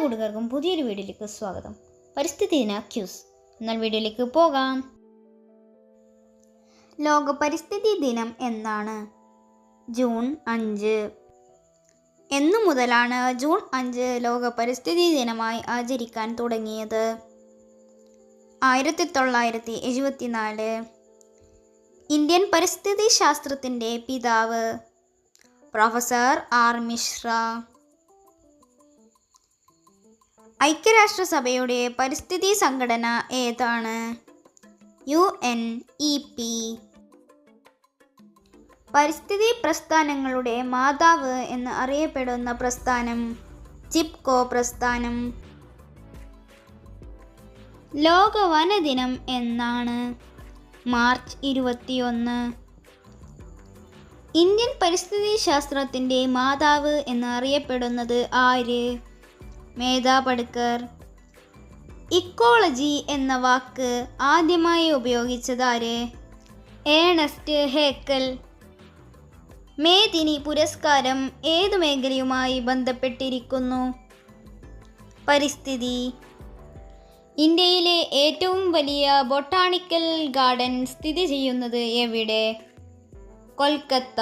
കൂട്ടുകാർക്കും പുതിയൊരു വീഡിയോയിലേക്ക് സ്വാഗതം. പരിസ്ഥിതി ദിന ക്യൂസ്. എന്നാൽ വീഡിയോയിലേക്ക് പോകാം. ലോക പരിസ്ഥിതി ദിനം എന്നാണ്? ജൂൺ അഞ്ച്. എന്നു മുതലാണ് ജൂൺ അഞ്ച് ലോക പരിസ്ഥിതി ദിനമായി ആചരിക്കാൻ തുടങ്ങിയത്. ആയിരത്തി തൊള്ളായിരത്തി എഴുപത്തിനാല്. ഇന്ത്യൻ പരിസ്ഥിതി ശാസ്ത്രത്തിന്റെ പിതാവ്. Professor R Mishra. ഐക്യരാഷ്ട്രസഭയുടെ പരിസ്ഥിതി സംഘടന ഏതാണ്? യു എൻ ഇ പി പരിസ്ഥിതി പ്രസ്ഥാനങ്ങളുടെ മാതാവ് എന്ന് അറിയപ്പെടുന്ന പ്രസ്ഥാനം ചിപ്കോ പ്രസ്ഥാനം. ലോക വനദിനം എന്നാണ്. മാർച്ച് ഇരുപത്തിയൊന്ന്. ഇന്ത്യൻ പരിസ്ഥിതി ശാസ്ത്രത്തിന്റെ മാതാവ് എന്ന് അറിയപ്പെടുന്നത് ആര്? മേധാ പടുക്കർ ഇക്കോളജി എന്ന വാക്ക് ആദ്യമായി ഉപയോഗിച്ചത് ആര്? Ernest Haeckel. മേദിനി പുരസ്കാരം ഏതു മേഖലയുമായി ബന്ധപ്പെട്ടിരിക്കുന്നു? പരിസ്ഥിതി. ഇന്ത്യയിലെ ഏറ്റവും വലിയ ബൊട്ടാണിക്കൽ ഗാർഡൻ സ്ഥിതി ചെയ്യുന്നത് എവിടെ? കൊൽക്കത്ത.